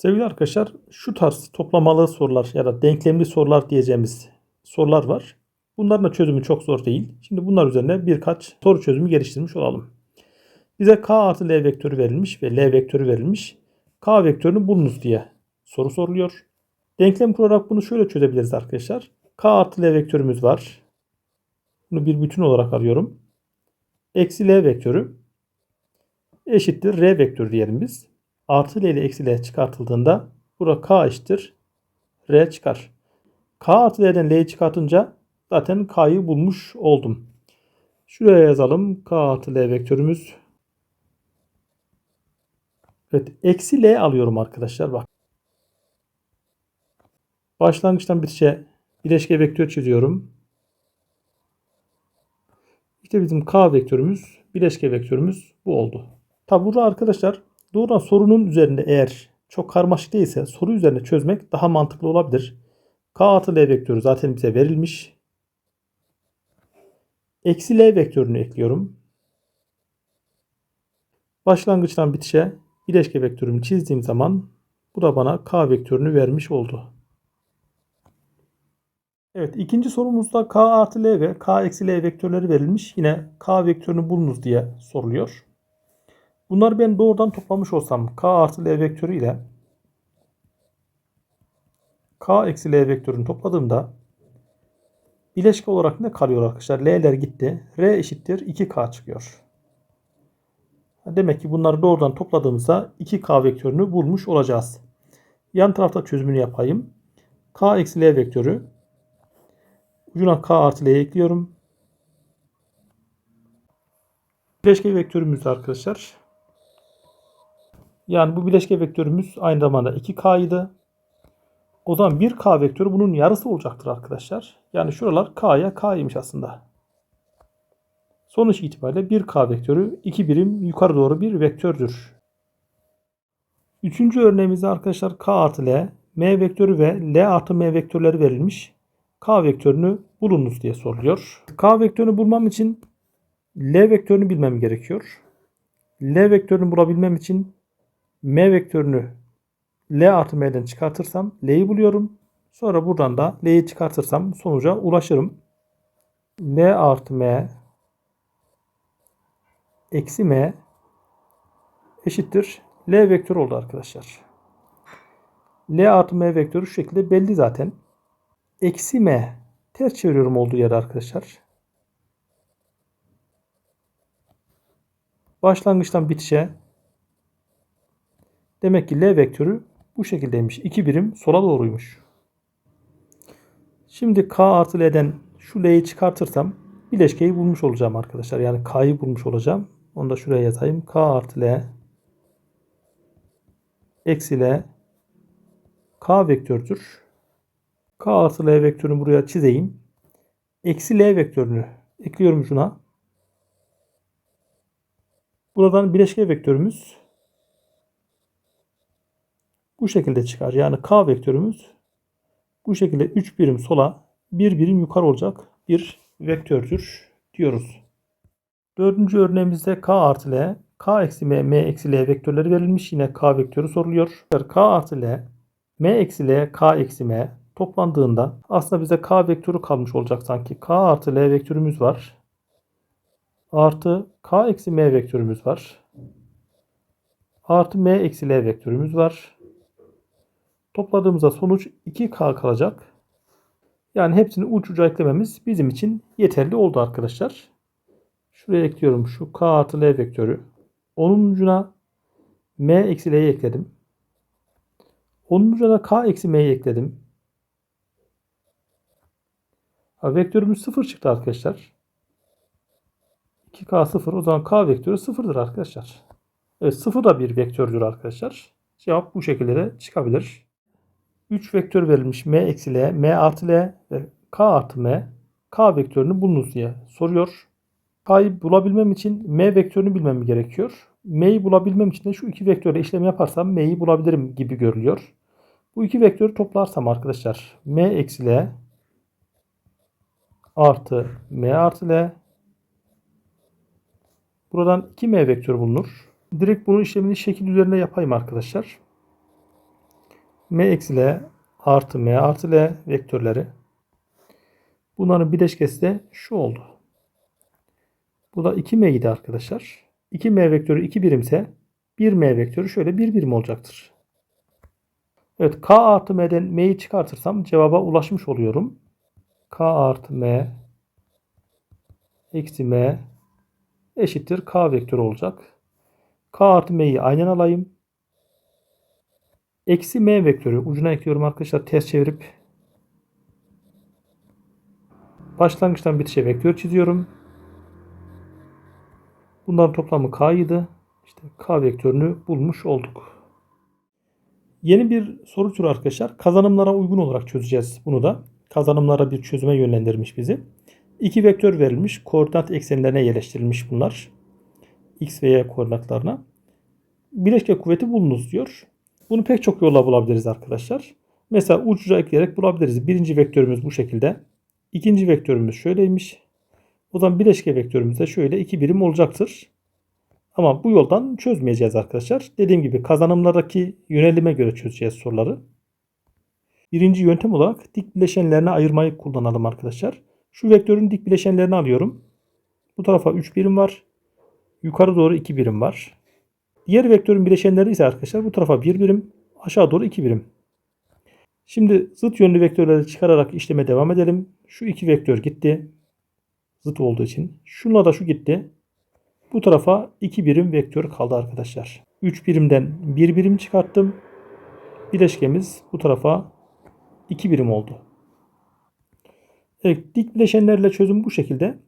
Sevgili arkadaşlar şu tarz toplamalı sorular ya da denklemli sorular diyeceğimiz sorular var. Bunların da çözümü çok zor değil. Şimdi bunlar üzerine birkaç soru çözümü geliştirmiş olalım. Bize k artı l vektörü verilmiş ve l vektörü verilmiş. k vektörünü bulunuz diye soru soruluyor. Denklem kurarak bunu şöyle çözebiliriz arkadaşlar. k artı l vektörümüz var. Bunu bir bütün olarak alıyorum. Eksi l vektörü eşittir r vektörü diyelim biz. Artı l ile eksi l çıkartıldığında bura k eşittir r çıkar. k artı l'den l'yi çıkartınca zaten k'yı bulmuş oldum. Şuraya yazalım. k artı l vektörümüz. Evet. Eksi l alıyorum arkadaşlar. Bak. Başlangıçtan bitişe bileşke vektör çiziyorum. İşte bizim k vektörümüz, bileşke vektörümüz bu oldu. Tabi burada arkadaşlar doğrudan sorunun üzerinde eğer çok karmaşık değilse soru üzerinde çözmek daha mantıklı olabilir. K artı L vektörü zaten bize verilmiş. Eksi L vektörünü ekliyorum. Başlangıçtan bitişe bileşke vektörümü çizdiğim zaman bu da bana K vektörünü vermiş oldu. Evet ikinci sorumuzda K artı L ve K eksi L vektörleri verilmiş. Yine K vektörünü bulunuz diye soruluyor. Bunları ben doğrudan toplamış olsam K artı L vektörü ile K eksi L vektörünü topladığımda bileşke olarak ne kalıyor arkadaşlar? L'ler gitti. R eşittir 2K çıkıyor. Demek ki bunları doğrudan topladığımızda 2K vektörünü bulmuş olacağız. Yan tarafta çözümünü yapayım. K eksi L vektörü ucuna K artı L'ye ekliyorum. Bileşke vektörümüz arkadaşlar. Yani bu bileşke vektörümüz aynı zamanda 2K'ydı. O zaman 1K vektörü bunun yarısı olacaktır arkadaşlar. Yani şuralar K'ya K'ymış aslında. Sonuç itibariyle 1K vektörü 2 birim yukarı doğru bir vektördür. Üçüncü örneğimizde arkadaşlar K artı L, M vektörü ve L artı M vektörleri verilmiş. K vektörünü bulunuz diye soruluyor. K vektörünü bulmam için L vektörünü bilmem gerekiyor. L vektörünü bulabilmem için M vektörünü L artı M'den çıkartırsam L'yi buluyorum. Sonra buradan da L'yi çıkartırsam sonuca ulaşırım. L artı M eksi M eşittir. L vektörü oldu arkadaşlar. L artı M vektörü şu şekilde belli zaten. Eksi M ters çeviriyorum olduğu yere arkadaşlar. Başlangıçtan bitişe Demek ki L vektörü bu şekildeymiş. 2 birim sola doğruymuş. Şimdi K artı L'den şu L'yi çıkartırsam bileşkeyi bulmuş olacağım arkadaşlar. Yani K'yı bulmuş olacağım. Onu da şuraya yazayım. K artı L eksi L K vektördür. K artı L vektörünü buraya çizeyim. Eksi L vektörünü ekliyorum şuna. Buradan bileşke vektörümüz bu şekilde çıkar. Yani k vektörümüz bu şekilde 3 birim sola 1 birim yukarı olacak bir vektördür diyoruz. Dördüncü örneğimizde k artı l, k eksi m, m eksi l vektörleri verilmiş. Yine k vektörü soruluyor. k artı l, m eksi l, k eksi m toplandığında aslında bize k vektörü kalmış olacak sanki. k artı l vektörümüz var. Artı k eksi m vektörümüz var. Artı m eksi l vektörümüz var. Topladığımızda sonuç 2K kalacak. Yani hepsini uç uca eklememiz bizim için yeterli oldu arkadaşlar. Şuraya ekliyorum şu K artı L vektörü. Onun ucuna M eksi L'yi ekledim. Onun ucuna K eksi M'yi ekledim. Vektörümüz 0 çıktı arkadaşlar. 2K 0 o zaman K vektörü 0'dır arkadaşlar. Evet 0 da bir vektördür arkadaşlar. Cevap bu şekilde de çıkabilir. 3 vektör verilmiş m eksi l, m artı l ve k artı m. k vektörünü bulunuz diye soruyor. K'yı bulabilmem için m vektörünü bilmem gerekiyor. M'yi bulabilmem için de şu iki vektörle işlem yaparsam m'yi bulabilirim gibi görülüyor. Bu iki vektörü toplarsam arkadaşlar m eksi l artı m artı l Buradan 2m vektörü bulunur. Direkt bunun işlemini şekil üzerinde yapayım arkadaşlar. M eksi L artı M artı L vektörleri. Bunların bileşkesi de şu oldu. Bu da 2M idi arkadaşlar. 2M vektörü 2 birimse 1M vektörü şöyle 1 birim olacaktır. Evet K artı M'den M'yi çıkartırsam cevaba ulaşmış oluyorum. K artı M eksi M eşittir K vektörü olacak. K artı M'yi aynen alayım. Eksi M vektörü ucuna ekliyorum arkadaşlar ters çevirip başlangıçtan bitişe vektör çiziyorum. Bunların toplamı K'ydı. İşte K vektörünü bulmuş olduk. Yeni bir soru türü arkadaşlar. Kazanımlara uygun olarak çözeceğiz bunu da. Kazanımlara bir çözüme yönlendirmiş bizi. İki vektör verilmiş. Koordinat eksenlerine yerleştirilmiş bunlar. X ve Y koordinatlarına. Bileşke kuvveti bulunuz diyor. Bunu pek çok yolla bulabiliriz arkadaşlar. Mesela ucuca ekleyerek bulabiliriz. Birinci vektörümüz bu şekilde. İkinci vektörümüz şöyleymiş. O zaman bileşke vektörümüz de şöyle iki birim olacaktır. Ama bu yoldan çözmeyeceğiz arkadaşlar. Dediğim gibi kazanımlardaki yönelime göre çözeceğiz soruları. Birinci yöntem olarak dik bileşenlerine ayırmayı kullanalım arkadaşlar. Şu vektörün dik bileşenlerini alıyorum. Bu tarafa 3 birim var. Yukarı doğru 2 birim var. Diğer vektörün bileşenleri ise arkadaşlar bu tarafa 1 birim, aşağı doğru 2 birim. Şimdi zıt yönlü vektörleri çıkararak işleme devam edelim. Şu iki vektör gitti. Zıt olduğu için. Şunla da şu gitti. Bu tarafa 2 birim vektör kaldı arkadaşlar. 3 birimden 1 birim çıkarttım. Bileşkemiz bu tarafa 2 birim oldu. Evet, dik bileşenlerle çözüm bu şekilde.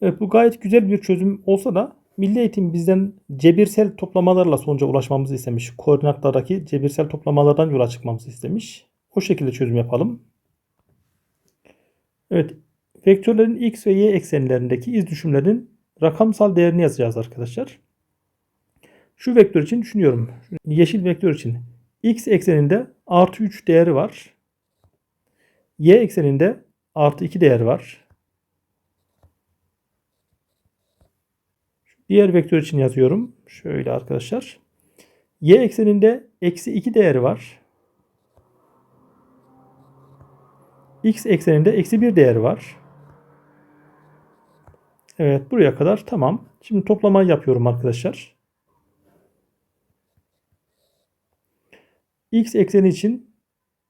Evet, bu gayet güzel bir çözüm olsa da Milli Eğitim bizden cebirsel toplamalarla sonuca ulaşmamızı istemiş. Koordinatlardaki cebirsel toplamalardan yola çıkmamızı istemiş. O şekilde çözüm yapalım. Evet, vektörlerin x ve y eksenlerindeki iz düşümlerinin rakamsal değerini yazacağız arkadaşlar. Şu vektör için düşünüyorum. Yeşil vektör için x ekseninde artı 3 değeri var. Y ekseninde artı 2 değer var. Diğer vektör için yazıyorum. Şöyle arkadaşlar. Y ekseninde eksi 2 değeri var. X ekseninde eksi 1 değeri var. Evet buraya kadar tamam. Şimdi toplamayı yapıyorum arkadaşlar. X ekseni için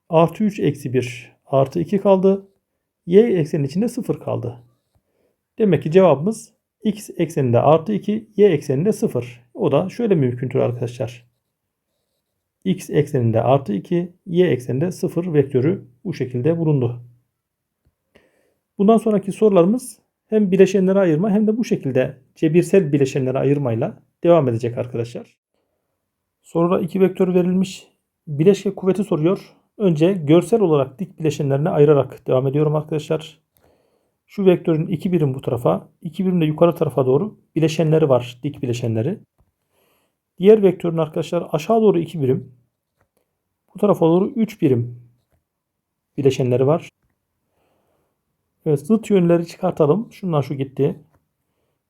artı 3 eksi 1 artı 2 kaldı. Y ekseni içinde 0 kaldı. Demek ki cevabımız x ekseninde artı 2, y ekseninde 0. O da şöyle mümkündür arkadaşlar. x ekseninde artı 2, y ekseninde 0 vektörü bu şekilde bulundu. Bundan sonraki sorularımız hem bileşenlere ayırma hem de bu şekilde cebirsel bileşenlere ayırmayla devam edecek arkadaşlar. Soruda iki vektör verilmiş. Bileşke kuvveti soruyor. Önce görsel olarak dik bileşenlerine ayırarak devam ediyorum arkadaşlar. Şu vektörün iki birim bu tarafa, iki birim de yukarı tarafa doğru bileşenleri var. Dik bileşenleri. Diğer vektörün arkadaşlar aşağı doğru iki birim. Bu tarafa doğru 3 birim bileşenleri var. Evet zıt yönleri çıkartalım. Şundan şu gitti.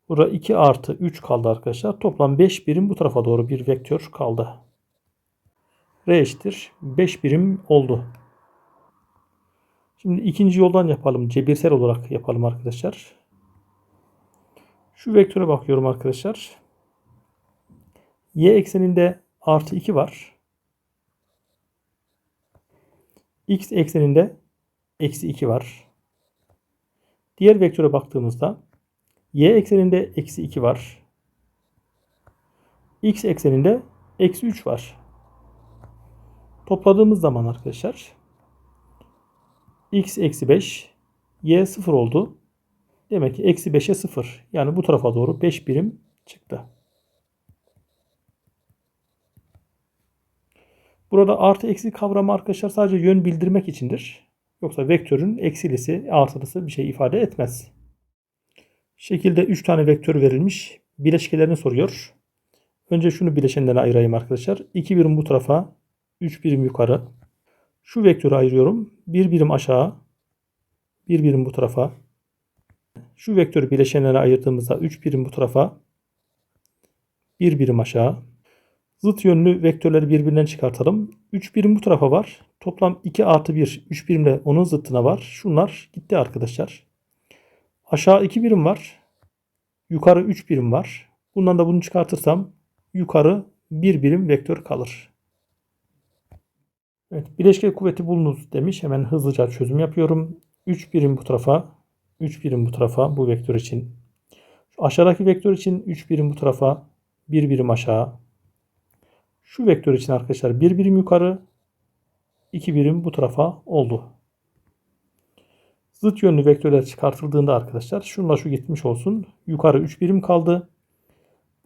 Burada 2 artı 3 kaldı arkadaşlar. Toplam 5 birim bu tarafa doğru bir vektör kaldı. R eşittir 5 birim oldu. Şimdi ikinci yoldan yapalım. Cebirsel olarak yapalım arkadaşlar. Şu vektöre bakıyorum arkadaşlar. Y ekseninde artı 2 var. X ekseninde eksi 2 var. Diğer vektöre baktığımızda y ekseninde eksi 2 var. X ekseninde eksi 3 var. Topladığımız zaman arkadaşlar x eksi 5 y 0 oldu. Demek ki eksi 5'e 0. Yani bu tarafa doğru 5 birim çıktı. Burada artı eksi kavramı arkadaşlar sadece yön bildirmek içindir. Yoksa vektörün eksilisi, artılısı bir şey ifade etmez. Şekilde 3 tane vektör verilmiş. Bileşkelerini soruyor. Önce şunu bileşenlerine ayırayım arkadaşlar. 2 birim bu tarafa, 3 birim yukarı. Şu vektörü ayırıyorum. 1 birim aşağı, 1 birim bu tarafa. Şu vektörü bileşenlere ayırdığımızda 3 birim bu tarafa, 1 birim aşağı. Zıt yönlü vektörleri birbirinden çıkartalım. 3 birim bu tarafa var. Toplam 2 artı 1. 3 birimle onun zıttına var. Şunlar gitti arkadaşlar. Aşağı 2 birim var. Yukarı 3 birim var. Bundan da bunu çıkartırsam yukarı 1 birim vektör kalır. Evet, bileşke kuvveti bulunuz demiş. Hemen hızlıca çözüm yapıyorum. 3 birim bu tarafa, 3 birim bu tarafa bu vektör için. Şu aşağıdaki vektör için 3 birim bu tarafa, 1 birim aşağı. Şu vektör için arkadaşlar 1 birim yukarı, 2 birim bu tarafa oldu. Zıt yönlü vektörler çıkartıldığında arkadaşlar şunla şu gitmiş olsun. Yukarı 3 birim kaldı.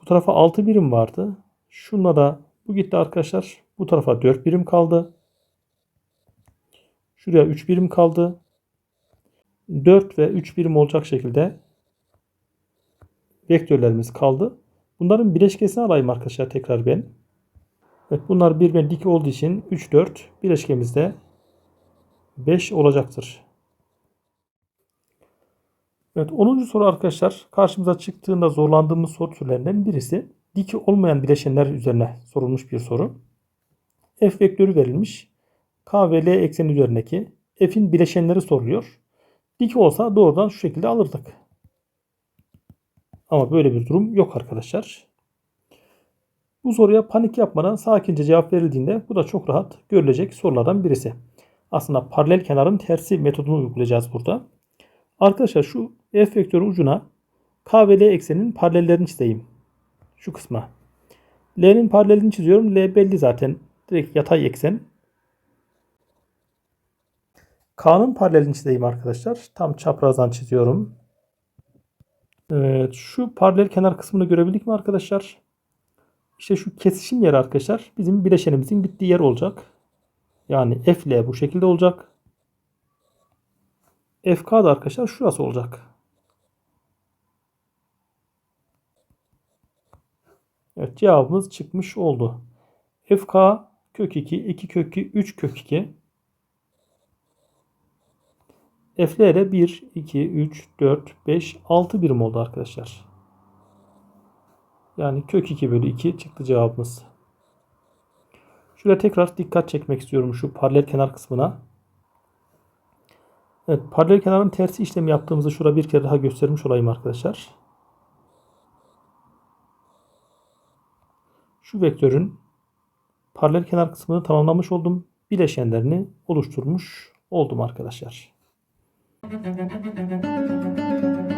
Bu tarafa 6 birim vardı. Şunla da bu gitti arkadaşlar. Bu tarafa 4 birim kaldı. Şuraya 3 birim kaldı. 4 ve 3 birim olacak şekilde vektörlerimiz kaldı. Bunların bileşkesini alayım arkadaşlar tekrar ben. Evet bunlar birbirine dik olduğu için 3 4 bileşkemizde 5 olacaktır. Evet 10. soru arkadaşlar karşımıza çıktığında zorlandığımız soru türlerinden birisi. Dik olmayan bileşenler üzerine sorulmuş bir soru. F vektörü verilmiş. K ve L ekseni üzerindeki F'in bileşenleri soruluyor. Dik olsa doğrudan şu şekilde alırdık. Ama böyle bir durum yok arkadaşlar. Bu soruya panik yapmadan sakince cevap verildiğinde bu da çok rahat görülecek sorulardan birisi. Aslında paralel kenarın tersi metodunu uygulayacağız burada. Arkadaşlar şu F vektörü ucuna K ve L ekseninin paralellerini çizeyim. Şu kısma. L'nin paralelini çiziyorum. L belli zaten. Direkt yatay eksen. K'nın paralelini çizeyim arkadaşlar. Tam çaprazdan çiziyorum. Evet, şu paralel kenar kısmını görebildik mi arkadaşlar? İşte şu kesişim yeri arkadaşlar bizim bileşenimizin bittiği yer olacak. Yani F ile bu şekilde olacak. FK da arkadaşlar şurası olacak. Evet cevabımız çıkmış oldu. FK kök 2, 2 kök 2, 3 kök 2. De 1, 2, 3, 4, 5, 6 birim oldu arkadaşlar. Yani kök 2 bölü 2 çıktı cevabımız. Şuraya tekrar dikkat çekmek istiyorum şu paralel kenar kısmına. Evet paralel kenarın tersi işlemi yaptığımızı şurada bir kere daha göstermiş olayım arkadaşlar. Şu vektörün paralel kenar kısmını tamamlamış oldum. Bileşenlerini oluşturmuş oldum arkadaşlar. Thank you.